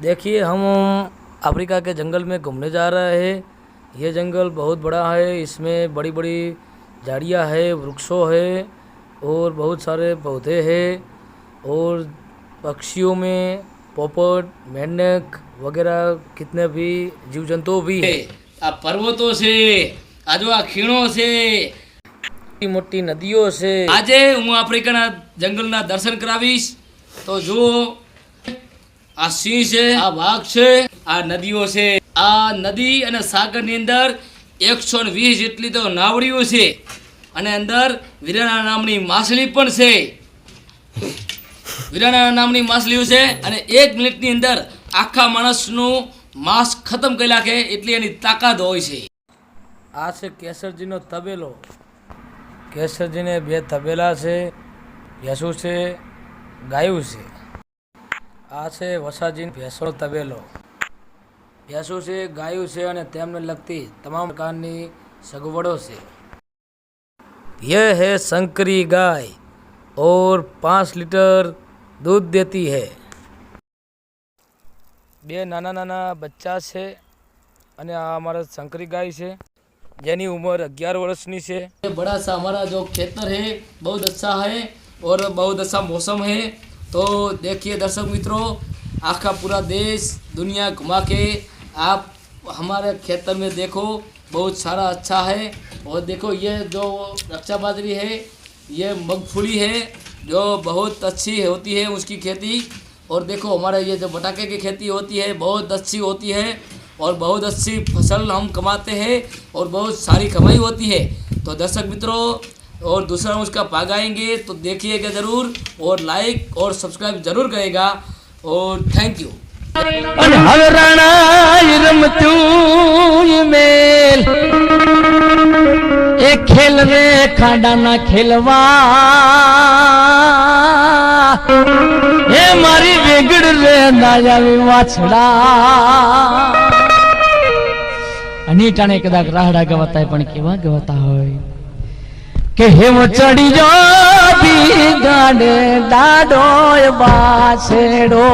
देखिए हम अफ्रीका के जंगल में घूमने जा रहे हैं ये जंगल बहुत बड़ा है इसमें बड़ी बड़ी झाड़ियाँ है वृक्षों है और बहुत सारे पौधे हैं और पक्षियों में पोपट मेंढक वगैरह कितने भी जीव जंतु भी है આ પર્વતો છે આ જો આ ખીણો છે मोटी मोटी नदियों से આજે હું આફ્રિકાના જંગલના દર્શન કરાવીશ તો જુઓ આ સિંહ છે, આ વાઘ છે, આ નદીઓ છે. આ નદી અને સાગરની અંદર એકસો વીસ જેટલી તો નાવડીઓ છે. અને અંદર વિરાણા નામની માછલી પણ છે. વિરાણા નામની માછલીઓ છે અને એક મિનિટની અંદર આખા માણસનું માંસ ખતમ કરી નાખે એટલી એની તાકાત હોય છે. આ છે કેસરજીનો તબેલો. કેસરજીને બે તબેલા છે યસુ છે, ગાયું છે. આ છે વસાજી ભેંસોનો તબેલો ભેંસું છે ગાયું છે અને તેમને લગતી તમામ પ્રકારની સગવડો છે यह है संकरी गाय और पाँच लीटर दूध देती है બે નાના નાના બચ્ચા છે અને આ અમારા શંકરી ગાય છે જેની ઉંમર અગિયાર વર્ષની છે ये बड़ा सा हमारा जो खेतर है बहुत अच्छा है और बहुत अच्छा मौसम है तो देखिए दर्शक मित्रों आखा पूरा देश, दुनिया घुमा के आप हमारे खेतर में देखो, बहुत सारा अच्छा है। और देखो, ये जो रक्षा बाजरी है, ये मूंगफली है, जो बहुत अच्छी होती है उसकी खेती। और देखो, हमारे ये जो बटाके की खेती होती है, बहुत अच्छी होती है। और बहुत अच्छी फ़सल हम कमाते हैं और बहुत सारी कमाई होती है। तो दर्शक मित्रों और दूसरा उसका पागाएंगे तो देखिएगा ज़रूर और लाइक और सब्सक्राइब ज़रूर करेगा और थैंक यू અને હવે રાણાય રમતું મેલ એ ખેલ રે ખાડાના ખેલવા એ મારી વેગડ રે નાયાવી વાછડા અને ટાણે કદાચ રાહડા ગવાતા પણ કેવા ગવાતા હોય કે હેમ ચડી જો બી ગાડે દાડો બાછેડો